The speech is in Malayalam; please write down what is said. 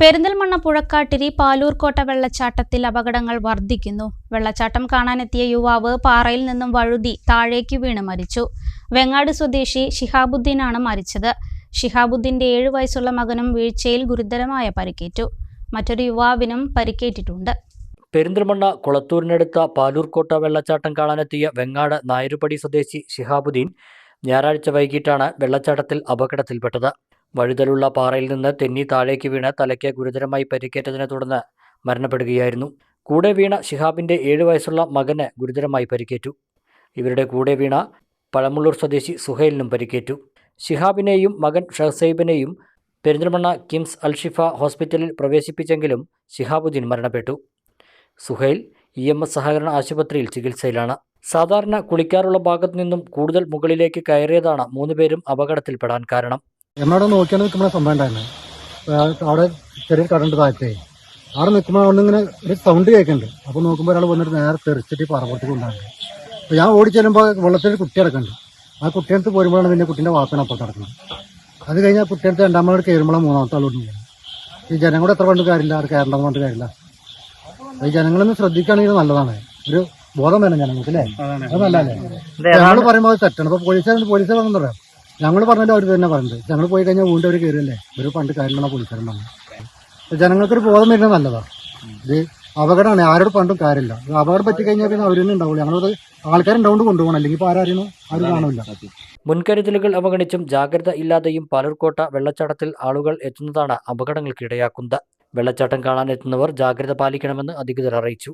പെരിന്തൽമണ്ണ പുഴക്കാട്ടിരി പാലൂർക്കോട്ട വെള്ളച്ചാട്ടത്തിൽ അപകടങ്ങൾ വർദ്ധിക്കുന്നു. വെള്ളച്ചാട്ടം കാണാനെത്തിയ യുവാവ് പാറയിൽ നിന്നും വഴുതി താഴേക്ക് വീണ് മരിച്ചു. വെങ്ങാട് സ്വദേശി ഷിഹാബുദ്ദീനാണ് മരിച്ചത്. ഷിഹാബുദ്ദീന്റെ ഏഴു വയസ്സുള്ള മകനും വീഴ്ചയിൽ ഗുരുതരമായ പരിക്കേറ്റു. മറ്റൊരു യുവാവിനും പരിക്കേറ്റിട്ടുണ്ട്. പെരിന്തൽമണ്ണ കുളത്തൂരിനടുത്ത പാലൂർക്കോട്ട വെള്ളച്ചാട്ടം കാണാനെത്തിയ വെങ്ങാട് നായരുപടി സ്വദേശി ഷിഹാബുദ്ദീൻ ഞായറാഴ്ച വൈകിട്ടാണ് വെള്ളച്ചാട്ടത്തിൽ അപകടത്തിൽപ്പെട്ടത്. വഴുതലുള്ള പാറയിൽ നിന്ന് തെന്നി താഴേക്ക് വീണ് തലയ്ക്ക് ഗുരുതരമായി പരിക്കേറ്റതിനെ തുടർന്ന് മരണപ്പെടുകയായിരുന്നു. കൂടെ വീണ ശിഹാബിന്റെ ഏഴു വയസ്സുള്ള മകന് ഗുരുതരമായി പരിക്കേറ്റു. ഇവരുടെ കൂടെ വീണ പഴമുള്ളൂർ സ്വദേശി സുഹൈലിനും പരിക്കേറ്റു. ഷിഹാബിനെയും മകൻ ഷഹസൈബിനെയും പെരിന്തൽമണ്ണ കിംസ് അൽഷിഫ ഹോസ്പിറ്റലിൽ പ്രവേശിപ്പിച്ചെങ്കിലും ഷിഹാബുദ്ദീൻ മരണപ്പെട്ടു. സുഹൈൽ ഇ എം എസ് സഹകരണ ആശുപത്രിയിൽ ചികിത്സയിലാണ്. സാധാരണ കുളിക്കാറുള്ള ഭാഗത്തു നിന്നും കൂടുതൽ മുകളിലേക്ക് കയറിയതാണ് മൂന്നുപേരും അപകടത്തിൽപ്പെടാൻ കാരണം. എന്നോട് നോക്കിയാണ് നിൽക്കുമ്പോൾ സംഭവം ഉണ്ടായിരുന്നു. അവിടെ ചെറിയ കടണ്ട് താഴത്തെ. അവിടെ നിൽക്കുമ്പോൾ അവിടെ ഇങ്ങനെ ഒരു സൗണ്ട് കേൾക്കുന്നുണ്ട്. അപ്പോൾ നോക്കുമ്പോൾ ഒരാൾ വന്നിട്ട് നേരെ തെറിച്ചിട്ട് ഈ പറമ്പുറത്തേക്ക് ഉണ്ടാകുന്നത് അപ്പോൾ ഞാൻ ഓടി ചെല്ലുമ്പോൾ വെള്ളത്തിൽ കുട്ടി കിടക്കുന്നുണ്ട്. ആ കുട്ടിയടുത്ത് പോരുമ്പോഴാണ് പിന്നെ കുട്ടീന്റെ വാപ്പന അപ്പം കിടക്കുന്നത് അത് കഴിഞ്ഞാൽ കുട്ടിയടുത്ത് മണിക്ക് കയറുമ്പോഴാണ് മൂന്നാമത്തെ ആളോട് ഈ ജനങ്ങളുടെ എത്ര പണ്ട് കാര്യമില്ല. അത് കയറേണ്ടെന്ന് പറഞ്ഞിട്ട് കാര്യമില്ല. ഈ ജനങ്ങളൊന്ന് ശ്രദ്ധിക്കുകയാണെങ്കിൽ നല്ലതാണ്. ഒരു ബോധം വേണം ജനങ്ങൾക്ക് അല്ലേ അത് നല്ലതല്ലേ? ഞങ്ങൾ പറയുമ്പോൾ അത് തെറ്റാണ്. ഇപ്പൊ പോലീസുകാരുണ്ട് പോലീസുകാർ പറഞ്ഞു പറയാം. ഞങ്ങൾ പറഞ്ഞാലും അവർ തന്നെ പറഞ്ഞത് ഞങ്ങൾ പോയി കഴിഞ്ഞാൽ വീണ്ടും അവർ കയറിയല്ലേ ഒരു പണ്ട് കാര്യങ്ങളാണ് പോലീസുകാരൻ പറഞ്ഞു ജനങ്ങൾക്കൊരു ബോധം വരുന്നത് നല്ലതാ. ഇത് അപകടമാണ്. ആരോട് പണ്ടും കാര്യമില്ല. അപകടം പറ്റി കഴിഞ്ഞാൽ പിന്നെ അവർ തന്നെ ഉണ്ടാവുള്ളൂ. ഞങ്ങളത് ആൾക്കാരുണ്ടാവുകൊണ്ട് കൊണ്ടുപോകണം. അല്ലെങ്കിൽ ഇപ്പോൾ ആരും ആരും കാണില്ല മുൻകരുതലുകൾ അവഗണിച്ചും ജാഗ്രത ഇല്ലാതെയും പാലൂർക്കോട്ട വെള്ളച്ചാട്ടത്തിൽ ആളുകൾ എത്തുന്നതാണ് അപകടങ്ങൾക്കിടയാക്കുന്നത്. വെള്ളച്ചാട്ടം കാണാൻ എത്തുന്നവർ ജാഗ്രത പാലിക്കണമെന്ന് അധികൃതർ അറിയിച്ചു.